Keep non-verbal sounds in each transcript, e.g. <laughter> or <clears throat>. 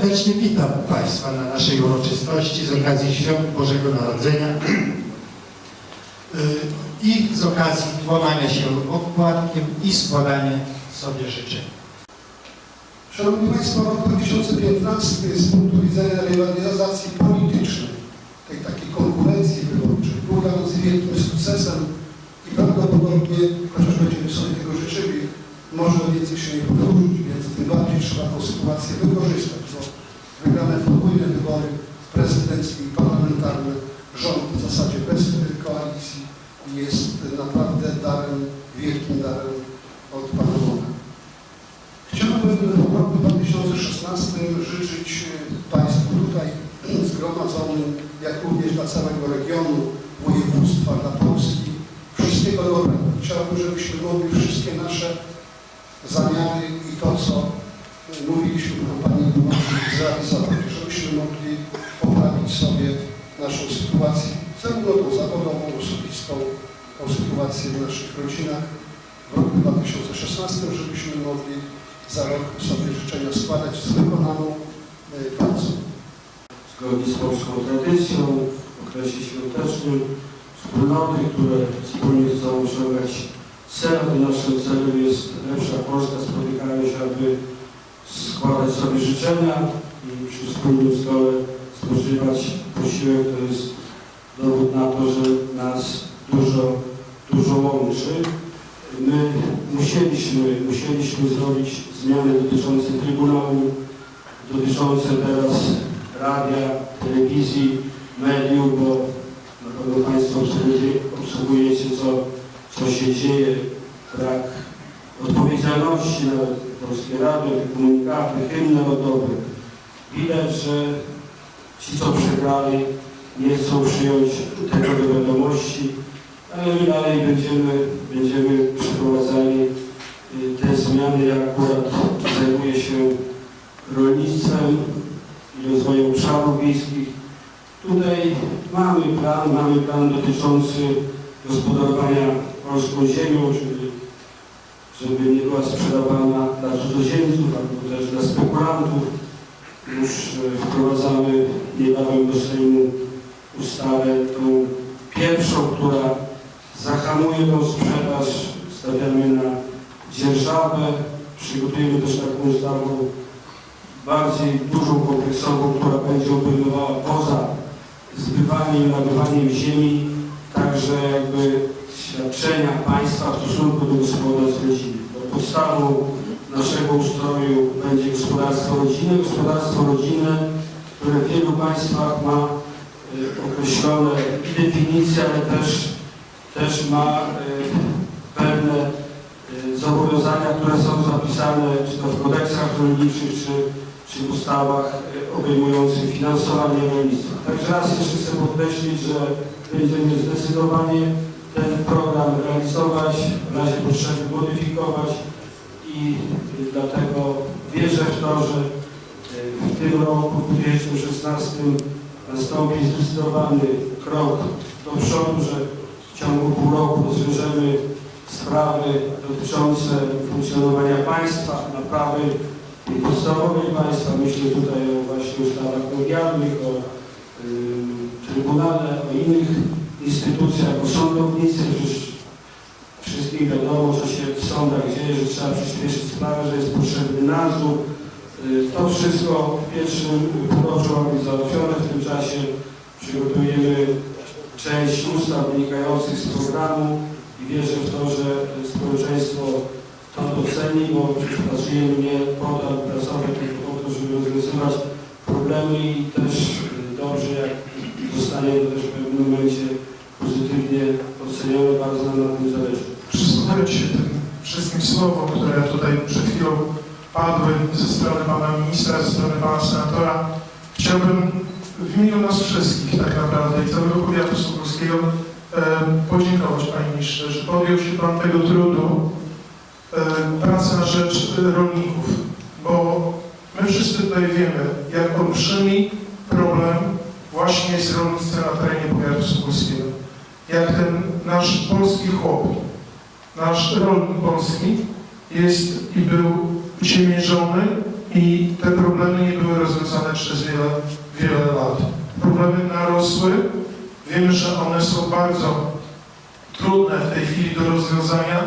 Serdecznie witam Państwa na naszej uroczystości z okazji Świąt Bożego Narodzenia. <clears throat> Y, i z okazji łamania się okładkiem i składania sobie życzeń. Szanowni Państwo, rok 2015 z punktu widzenia rywalizacji politycznej, tej takiej konkurencji wyborczej, był dla wielkim sukcesem i prawdopodobnie, chociaż będziemy sobie tego życzyli, może więcej się nie powtórzyć, więc tym bardziej trzeba tę sytuację wykorzystać, wygrane podwójne wybory prezydenckie i parlamentarne, rząd w zasadzie bez koalicji jest naprawdę darem, wielkim darem od Pana Boga. Chciałbym w roku 2016 życzyć Państwu tutaj zgromadzonym, jak również dla całego regionu, województwa, dla Polski, wszystkiego dobrego. Chciałbym, żebyśmy mogli wszystkie nasze zamiary i to, co mówiliśmy w kampanii wyborczej, zrealizować, żebyśmy mogli poprawić sobie naszą sytuację, zarówno tą zawodową, osobistą, tą sytuację w naszych rodzinach w roku 2016, żebyśmy mogli za rok sobie życzenia składać z wykonaną y, pracą. zgodnie z polską tradycją w okresie świątecznym wspólnoty, które wspólnie chcą osiągać cel. Naszym celem jest lepsza Polska. Spotykają się, aby składać sobie życzenia i przy wspólnym stole spożywać posiłek. To jest dowód na to, że nas dużo, dużo łączy. My musieliśmy, musieliśmy zrobić zmiany dotyczące Trybunału, dotyczące teraz radia, telewizji, mediów, bo na pewno Państwo obsługujecie co, co się dzieje, brak odpowiedzialności na Radio, te komunikaty, hymn narodowy. Widać, że ci, co przegrali, nie chcą przyjąć tego do wiadomości, ale my dalej będziemy, będziemy przeprowadzali y, te zmiany. Ja akurat zajmuję się rolnictwem i rozwojem obszarów wiejskich. Tutaj mamy plan, mamy plan dotyczący gospodarowania polską ziemią, czyli żeby nie była sprzedawana dla cudzoziemców albo też dla spekulantów. Już e, wprowadzamy niebawem do Sejmu ustawę tą pierwszą, która zahamuje tą sprzedaż, stawiamy na dzierżawę, przygotujemy też taką ustawę bardziej dużą, kompleksową, która będzie obejmowała poza zbywaniem i nabywaniem ziemi, także jakby świadczenia państwa w stosunku do gospodarstw rodzinnych. Bo podstawą naszego ustroju będzie gospodarstwo rodzinne, gospodarstwo rodzinne, które w wielu państwach ma y, określone definicje, ale też, też ma y, pewne y, zobowiązania, które są zapisane czy to w kodeksach rolniczych, czy, czy w ustawach obejmujących finansowanie rolnictwa. Także raz jeszcze chcę podkreślić, że będziemy zdecydowanie ten program realizować, w razie potrzeby modyfikować i y, dlatego wierzę w to, że y, w tym roku 2016 nastąpi zdecydowany krok do przodu, że w ciągu pół roku rozwiążemy sprawy dotyczące funkcjonowania państwa, naprawy podstawowej państwa. Myślę tutaj o właśnie ustawach medialnych, o ym, Trybunale, o innych instytucjach, o sądownictwie. Przecież wszystkim wiadomo, co się w sądach dzieje, że trzeba przyspieszyć sprawę, że jest potrzebny nadzór. Y, To wszystko w pierwszym półroczu ma być załatwione. W tym czasie przygotujemy część ustaw wynikających z programu i wierzę w to, że społeczeństwo to doceni, bo pracujemy nie po to, aby pracować, tylko po to, żeby rozwiązywać problemy i też y, dobrze, jak zostanie to też w pewnym momencie pozytywnie ocenione, bardzo nam na tym zależy. przysłuchując się tym wszystkim słowom, które tutaj przed chwilą padły ze strony pana ministra, ze strony pana senatora, chciałbym w imieniu nas wszystkich tak naprawdę i całego powiatu suwalskiego e, podziękować panie ministrze, że podjął się pan tego trudu e, pracy na rzecz rolników, bo my wszyscy tutaj wiemy, jak olbrzymi problem właśnie jest rolnictwem na terenie powiatu suwalskiego. Jak ten nasz polski chłop nasz rolnik polski jest i był uciemiężony i te problemy nie były rozwiązane przez wiele, wiele lat. Problemy narosły. Wiemy, że one są bardzo trudne w tej chwili do rozwiązania,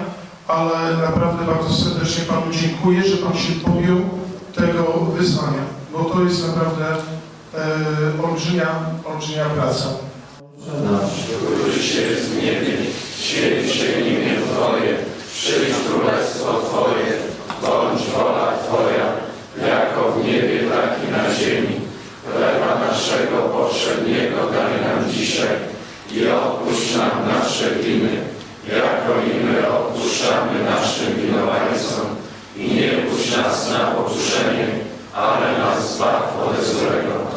ale naprawdę bardzo serdecznie Panu dziękuję, że Pan się podjął tego wyzwania, bo to jest naprawdę e, olbrzymia, olbrzymia praca się z niebie, święć się imię Twoje, przyjdź królestwo Twoje, bądź wola Twoja, jako w niebie, tak i na ziemi. Chleba naszego poprzedniego daj nam dzisiaj i odpuść nam nasze winy, jako i my odpuszczamy naszym winowajcom. I nie puść nas na pokuszenie, ale nas zbaw od złego.